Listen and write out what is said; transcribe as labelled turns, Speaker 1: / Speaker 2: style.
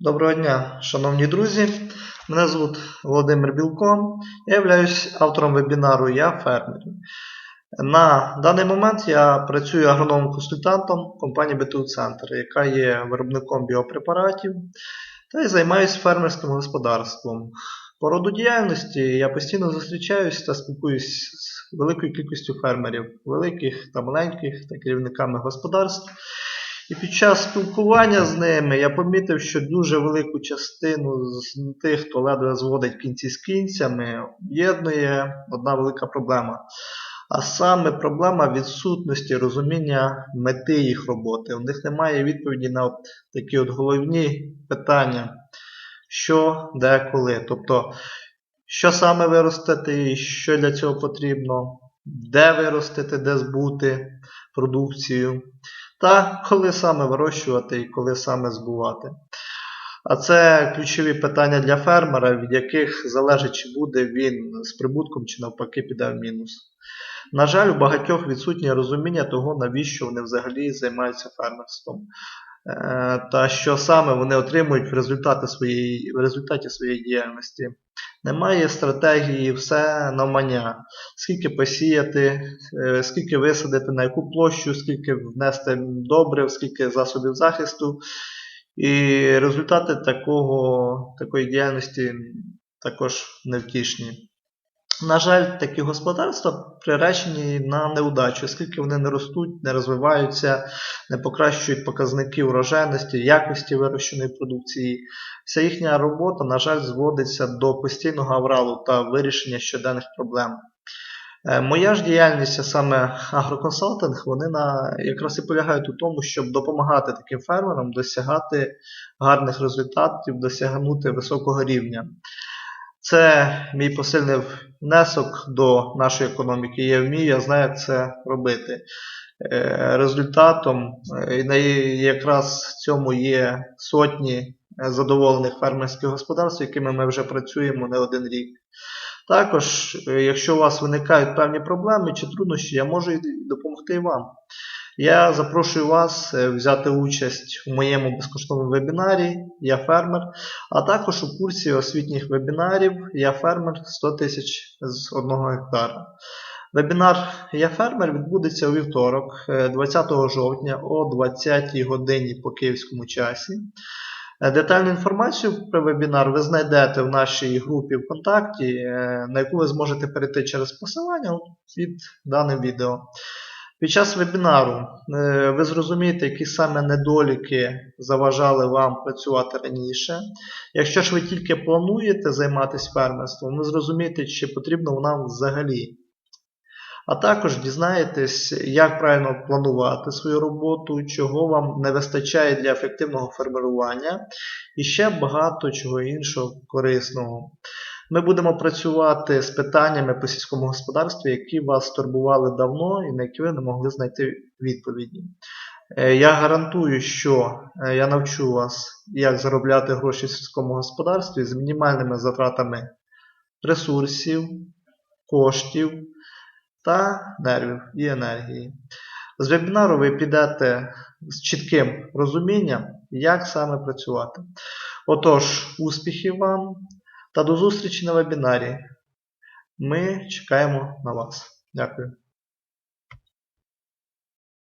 Speaker 1: Доброго дня, шановні друзі. Мене звуть Володимир Білко. Я являюсь автором вебінару Я фермер. На даний момент я працюю агрономом-консультантом компанії БТУ Центр, яка є виробником біопрепаратів, та й займаюся фермерським господарством. По роду діяльності я постійно зустрічаюсь та спілкуюсь з великою кількістю фермерів, великих та маленьких та керівниками господарств. І під час спілкування з ними я помітив, що дуже велику частину з тих, хто ледве зводить кінці з кінцями, об'єднує одна велика проблема. А саме проблема відсутності розуміння мети їх роботи. У них немає відповіді на такі от головні питання, що, де, коли. Тобто, що саме виростити і що для цього потрібно, де виростити, де збути продукцію та коли саме вирощувати і коли саме збувати. А це ключові питання для фермера, від яких залежить, чи буде він з прибутком, чи навпаки піде в мінус. На жаль, у багатьох відсутнє розуміння того, навіщо вони взагалі займаються фермерством. Е, Та що саме вони отримують в результаті своєї, в результаті своєї діяльності. Немає стратегії, все навмання. Скільки посіяти, е, скільки висадити, на яку площу, скільки внести добрив, скільки засобів захисту. І результати такого, такої діяльності також невтішні. На жаль, такі господарства приречені на неудачу, оскільки вони не ростуть, не розвиваються, не покращують показники урожайності, якості вирощеної продукції. Вся їхня робота, на жаль, зводиться до постійного авралу та вирішення щоденних проблем. Е, Моя ж діяльність, а саме агроконсалтинг, вони на, якраз і полягають у тому, щоб допомагати таким фермерам досягати гарних результатів, досягнути високого рівня. Це мій посильний внесок до нашої економіки. Я вмію, я знаю, як це робити. Е, Результатом е, якраз в цьому є сотні е, задоволених фермерських господарств, якими ми вже працюємо не один рік. Також, якщо у вас виникають певні проблеми чи труднощі, я можу допомогти вам. Я запрошую вас е, взяти участь у моєму безкоштовному вебінарі Я фермер, а також у курсі освітніх вебінарів Я фермер 100 тисяч з 1 гектара. Вебінар Я фермер відбудеться у вівторок, е, 20 жовтня о 20 годині по київському часі. Е, Детальну інформацію про вебінар ви знайдете в нашій групі ВКонтакті, е, на яку ви зможете перейти через посилання під даним відео. Під час вебінару е, ви зрозумієте, які саме недоліки заважали вам працювати раніше. Якщо ж ви тільки плануєте займатися фермерством, ви зрозумієте, чи потрібно вам взагалі. А також дізнаєтесь, як правильно планувати свою роботу, чого вам не вистачає для ефективного фермерування і ще багато чого іншого корисного. Ми будемо працювати з питаннями по сільському господарстві, які вас турбували давно і на які ви не могли знайти відповіді. Е, Я гарантую, що е, я навчу вас, як заробляти гроші в сільському господарстві з мінімальними затратами ресурсів, коштів та нервів і енергії. З вебінару ви підете з чітким розумінням, як саме працювати. Отож, успіхів вам та до зустрічі на вебінарі. Ми чекаємо на вас. Дякую.